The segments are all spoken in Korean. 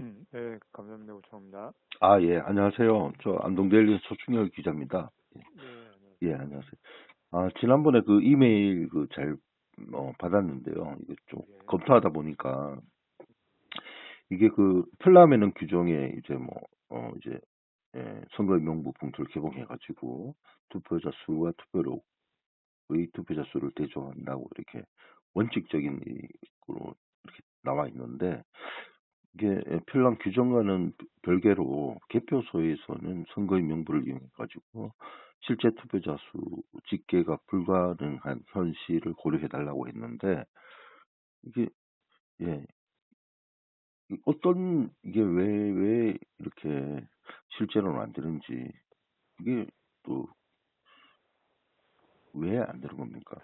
음, 네, 감사합니다. 오청입니다. 아, 예, 안녕하세요. 저 안동데일리 소충열 기자입니다. 네, 안녕하세요. 예, 안녕하세요. 아, 지난번에 그 이메일 그 잘 어, 받았는데요. 이게 좀 예. 검토하다 보니까 이게 그 플라메는 규정에 이제 뭐, 어, 이제, 예, 선거의 명부 봉투를 개봉해가지고 투표자 수와 투표록의 투표자 수를 대조한다고 이렇게 원칙적인 이로 이렇게 나와 있는데 이게 편랑 규정과는 별개로 개표소에서는 선거의 명부를 이용해 가지고 실제 투표자 수 집계가 불가능한 현실을 고려해 달라고 했는데 이게 예 어떤 이게 왜왜 이렇게 실제로는 안 되는지 이게 또 왜 안 되는 겁니까?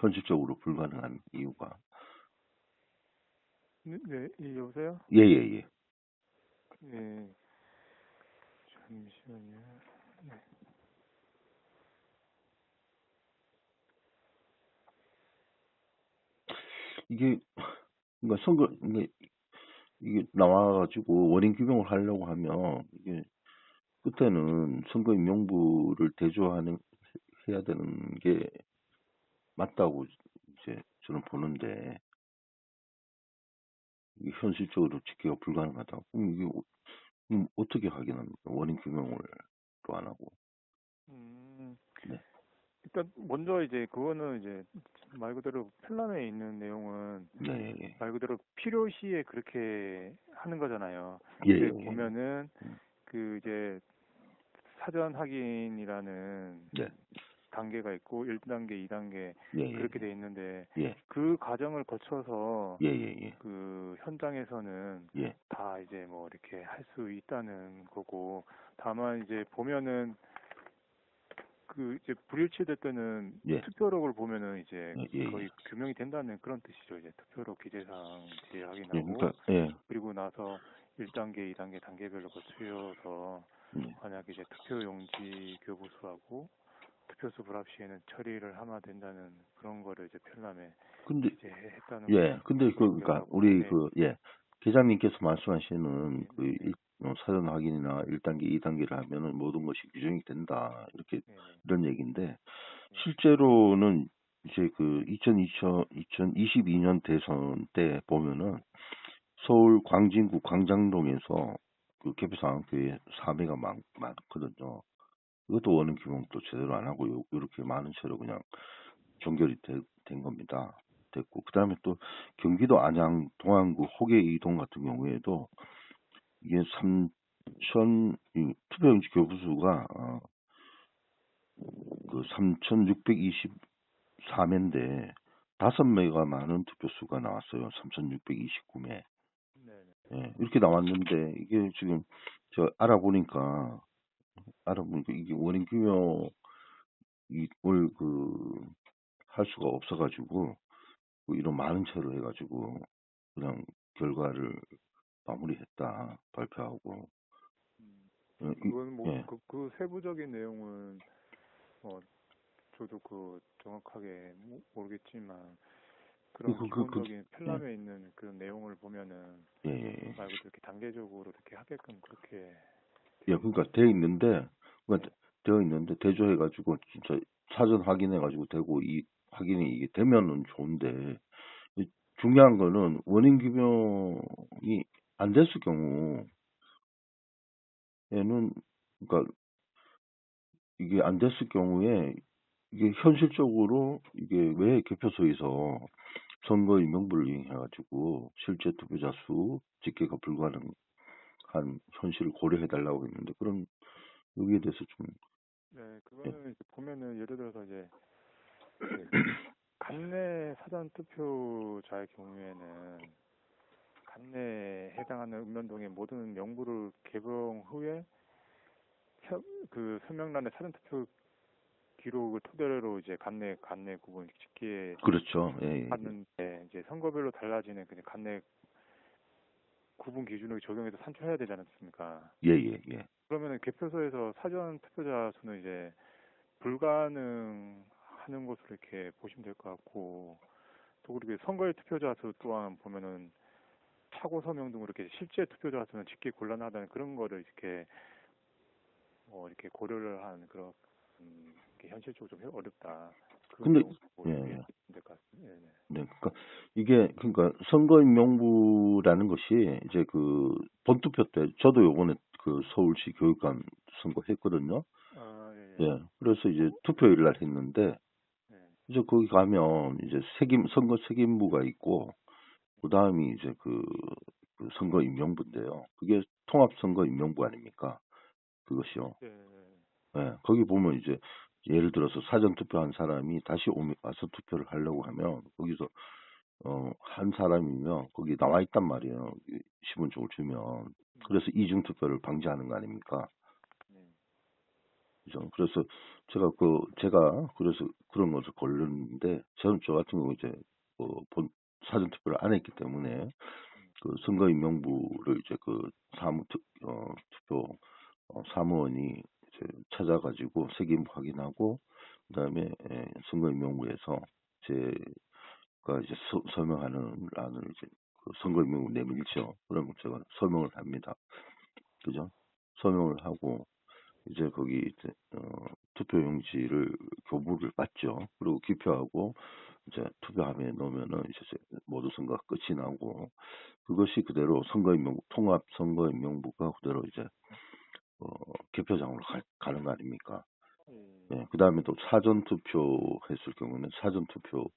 현실적으로 불가능한 이유가 네, 네, 예, 여보세요? 예예예 예, 예. 네, 잠시만요. 네. 이게 그러니까 선거 이게 이게 나와가지고 원인 규명을 하려고 하면 이게 끝에는 선거인 명부를 대조하는 해야 되는 게 맞다고 이제 저는 보는데 이게 현실적으로 지키기가 불가능하다. 그럼 이게 어- 그럼 어떻게 확인합니까? 원인 규명을 또 안 하고. 음, 네. 일단 먼저 이제 그거는 이제 말 그대로 플란에 있는 내용은 네, 예, 말 그대로 필요시에 그렇게 하는 거잖아요. 예, 근데 예, 보면은 음. 그 이제 사전 확인이라는 네, 단계가 있고 1단계, 2단계 예, 예, 그렇게 돼 있는데 예, 그 과정을 거쳐서 예, 예, 예, 그 현장에서는 예, 다 이제 뭐 이렇게 할 수 있다는 거고 다만 이제 보면은 그 이제 불일치될 때는 예. 투표록을 보면은 이제 예, 예, 거의 규명이 된다는 그런 뜻이죠. 이제 투표록 기재사항 제 예, 확인하고 그러니까 예, 그리고 나서 1단계, 2단계 단계별로 거쳐서 예. 만약에 이제 투표 용지 교부수하고 투표수 불합 시에는 처리를 하면 된다는 그런 거를 이제 편람에 근데 했다는 예, 근데 그, 그니까, 기억하고, 우리 네. 그, 예, 계장님께서 말씀하시는 네, 그, 네. 일, 어, 사전 확인이나 1단계, 2단계를 하면은 모든 것이 규정이 된다. 이렇게, 네네. 이런 얘기인데, 실제로는 이제 그, 2020, 2022년 대선 때 보면은, 서울 광진구 광장동에서 그 개표상 교회 3회가 많, 많거든요. 이것도 원인 규명도 제대로 안 하고, 요, 이렇게 많은 채로 그냥 종결이 되- 된 겁니다. 됐고 그 다음에 또 경기도 안양 동안구 호계 이동 같은 경우에도 이게 3천 투표용지 교부수가 어, 그 3,624매인데 다섯 매가 많은 투표수가 나왔어요. 3,629매. 네네. 예, 이렇게 나왔는데 이게 지금 저 알아보니까 알아보니까 이게 원인 규명을 그 할 수가 없어가지고 뭐 이런 많은 채로 해가지고 그냥 결과를 마무리했다 발표하고 어, 이- 그건 뭐 예. 그, 그 세부적인 내용은 뭐 저도 그 정확하게 모- 모르겠지만 그런 그- 그- 그- 기본적인 편람에 있는 그런 내용을 보면은 예, 예, 예. 말 그대로 이렇게 단계적으로 이렇게 하게끔 그렇게 예, 그러니까 돼 있는데 그러니까 되어 있는데 대조해 가지고 진짜 사전 확인해 가지고 되고 이 확인이 이게 되면은 좋은데 이 중요한 거는 원인 규명이 안 됐을 경우에는 그러니까 이게 안 됐을 경우에 이게 현실적으로 이게 왜 개표소에서 선거인 명부를 이용해 가지고 실제 투표자 수 집계가 불가능 한 현실을 고려해 달라고 했는데 그런 여기에 대해서 좀 네 그거는 이제 보면은 예를 들어서 이제 그 간내 사전 투표자의 경우에는 간내에 해당하는 읍면동의 모든 명부를 개봉 후에 혀- 그 서명란의 사전 투표 기록을 토대로 이제 간내 간내 구분 쉽게 그렇죠. 예, 예. 하는데 이제 선거별로 달라지는 그 간내 구분 기준을 적용해서 산출해야 되지 않습니까? 예, 예, 예. 그러면은 개표소에서 사전 투표자 수는 이제 불가능하는 것으로 이렇게 보시면 될 것 같고 또 그렇게 선거의 투표자 수 또한 보면은 차고 서명 등 이렇게 실제 투표자 수는 짓기 곤란하다는 그런 거를 이렇게 뭐 이렇게 고려를 한 그런 음, 현실적으로 좀 어렵다. 그 근데- 예, 예. 될것 같습니다. 예, 네. 네, 그러니까 이게 그러니까 선거임명부라는 것이 이제 그 본투표 때 저도 요번에 그 서울시 교육감 선거했거든요. 아, 예, 예. 예, 그래서 이제 투표일 날 했는데 네. 이제 거기 가면 이제 책임 선거 책임부가 있고 그 다음이 이제 그, 그 선거 임명부인데요. 그게 통합 선거 임명부 아닙니까? 그것이요. 예, 예. 예, 거기 보면 이제 예를 들어서 사전 투표한 사람이 다시 오면 와서 투표를 하려고 하면 거기서 어, 한 사람이면 거기 나와 있단 말이에요. 이 신분증을 주면 그래서 이중 투표를 방지하는 거 아닙니까? 네. 그죠? 그래서 제가 그 제가 그래서 그런 것을 걸렸는데 저는 저 같은 경우 이제 어, 본 사전 투표를 안 했기 때문에 그 선거 임명부를 이제 그 사무 투, 어, 투표 어, 사무원이 찾아가지고 책임 확인하고 그다음에 에, 선거 임명부에서 제가 이제 서, 설명하는 란을 이제 그 선거 임명부 내밀죠. 그러면 제가 설명을 합니다. 그죠? 설명을 하고 이제 거기 이제 어, 투표용지를 교부를 받죠. 그리고 기표하고 이제 투표함에 넣으면은 이제 제- 모두 선거가 끝이 나고 그것이 그대로 선거임명 통합 선거임명부가 그대로 이제 어, 개표장으로 가, 가는 거 아닙니까? 예. 네, 그 다음에 또 사전 투표 했을 경우는 사전 투표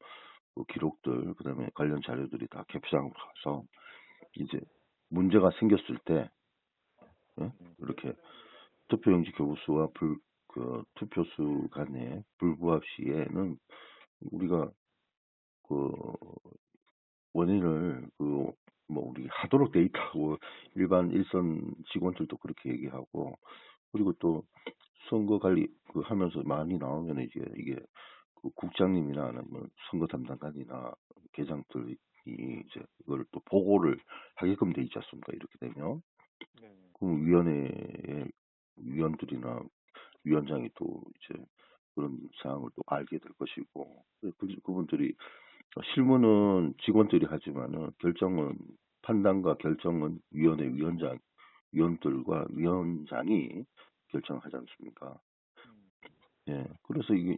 그 기록들, 그 다음에 관련 자료들이 다 개표장으로 가서 이제 문제가 생겼을 때 예? 이렇게 투표용지 교부수와 불, 그 투표수 간의 불부합 시에는 우리가 그 원인을 그 뭐 우리 하도록 돼 있다고 일반 일선 직원들도 그렇게 얘기하고 그리고 또 선거 관리 그 하면서 많이 나오면 이제 이게 그 국장님이나 아니면 선거 담당관이나 계장들이 이제 이걸 또 보고를 하게끔 돼 있지 않습니까? 이렇게 되면 네. 그럼 위원회의 위원들이나 위원장이 또 이제 그런 사항을 또 알게 될 것이고 그, 그분들이 실무는 직원들이 하지만은 결정은 판단과 결정은 위원회 위원장 위원들과 위원장이 결정하지 않습니까? 음. 예, 그래서 이게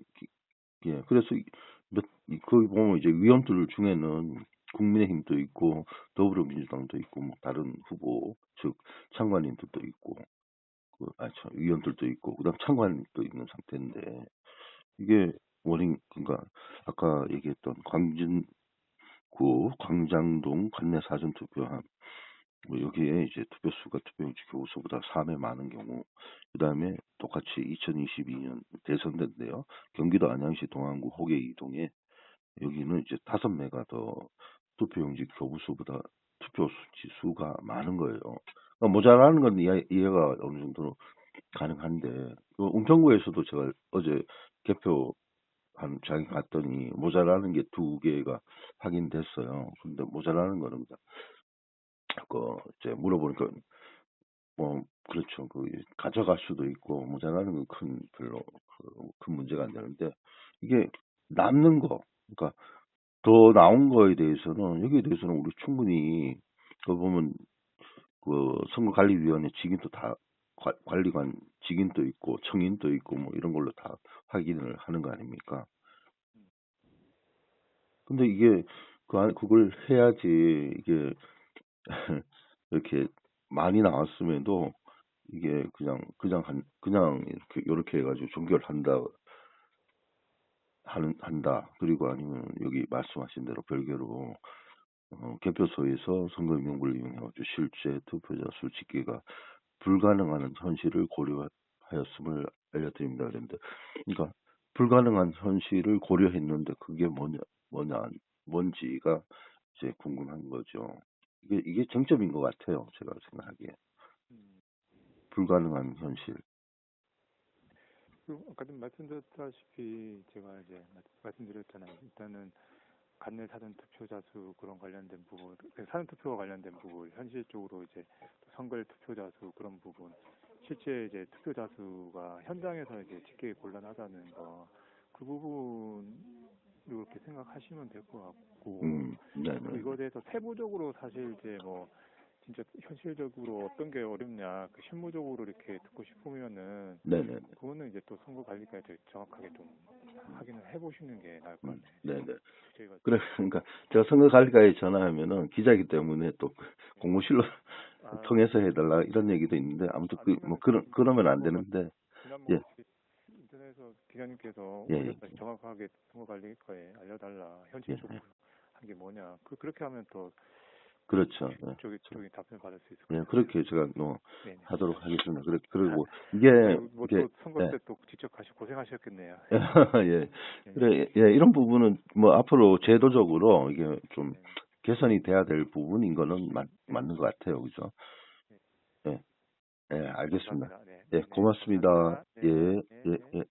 예, 그래서 이- 몇 이- 거기 보면 이제 위원들 중에는 국민의힘도 있고 더불어민주당도 있고 뭐 다른 후보 즉 창관인들도 있고 그, 아, 참, 위원들도 있고 그다음 창관도 있는 상태인데 이게 원인 그러니까 아까 얘기했던 광진구 광장동 관내 사전 투표함 뭐 여기에 이제 투표수가 투표용지 교부수보다 3회 많은 경우 그 다음에 똑같이 2022년 대선 때인데요 경기도 안양시 동안구 호계 이동에 여기는 이제 다섯 매가 더 투표용지 교부수보다 투표 지수가 많은 거예요. 그러니까 모자라는 건 이해, 이해가 어느 정도 가능한데 그 은평구에서도 제가 어제 개표 한 장에 갔더니 모자라는 게 두 개가 확인됐어요. 근데 모자라는 거는 그 이제 물어보니까 뭐 그렇죠. 그 가져갈 수도 있고 모자라는 건 큰 별로 그큰 문제가 안 되는데 이게 남는 거 그러니까 더 나온 거에 대해서는 여기에 대해서는 우리 충분히 그 보면 그 선거관리위원회 직인도 다 관- 관리관 직인도 있고 청인도 있고 뭐 이런 걸로 다 확인을 하는 거 아닙니까? 근데 이게 그 안- 그걸 해야지 이게 이렇게 많이 나왔음에도 이게 그냥 그냥 한 그냥 이렇게 요렇게 해가지고 종결한다 하는 한다 그리고 아니면 여기 말씀하신 대로 별개로 어, 개표소에서 선거임명부를 이용해가지고 실제 투표자 수 집계가 불가능한 현실을 고려하였음을 알려드립니다. 그런데 그러니까 불가능한 현실을 고려했는데 그게 뭐냐 뭐냐 뭔지가 이제 궁금한 거죠. 이게 이게 쟁점인 것 같아요. 제가 생각하기에 음. 불가능한 현실. 그 아까도 말씀드렸다시피 제가 이제 말- 말씀드렸잖아요. 일단은 관내 사전 투표자 수 그런 관련된 부분, 그 사전 투표와 관련된 부분, 현실적으로 이제 선거일 투표자 수 그런 부분, 실제 이제 투표자 수가 현장에서 이제 집계 곤란하다는 거, 그 부분 이렇게 생각하시면 될 것 같고 음, 네, 그 네. 이거에 대해서 세부적으로 사실 이제 뭐 진짜 현실적으로 어떤 게 어렵냐 그 실무적으로 이렇게 듣고 싶으면은 네, 네. 그거는 이제 또 선거 관리까지 더 정확하게 좀 확인을 해보시는 게 나을 것 음, 같아요. 네, 네. 저희가 그래, 그러니까 제가 선거 관리과에 전화하면은 기자이기 때문에 또 공무실로 아, 통해서 해달라 이런 얘기도 있는데 아무튼 그뭐 그런 그러면 안 되는데 예. 기자님께서 예, 예, 정확하게 선거관리과에 알려달라 현실적으로 한게 뭐냐 그 그렇게 하면 또 그렇죠. 예. 쪽이 쪽이 답변 받을 수 있을 것 예, 같아요. 그렇게 제가 뭐 네. 네. 하도록 하겠습니다. 그래, 그리고 이게 뭐또 이게 선거 예. 때또 직접 가시 고생하셨겠네요. 예. 예. 그래, 예, 이런 부분은 뭐 앞으로 제도적으로 이게 좀 네. 개선이 돼야 될 부분인 거는 맞, 맞는 것 같아요. 그죠? 예. 예, 알겠습니다. 네. 예, 네. 고맙습니다. 네. 예, 네. 예, 예.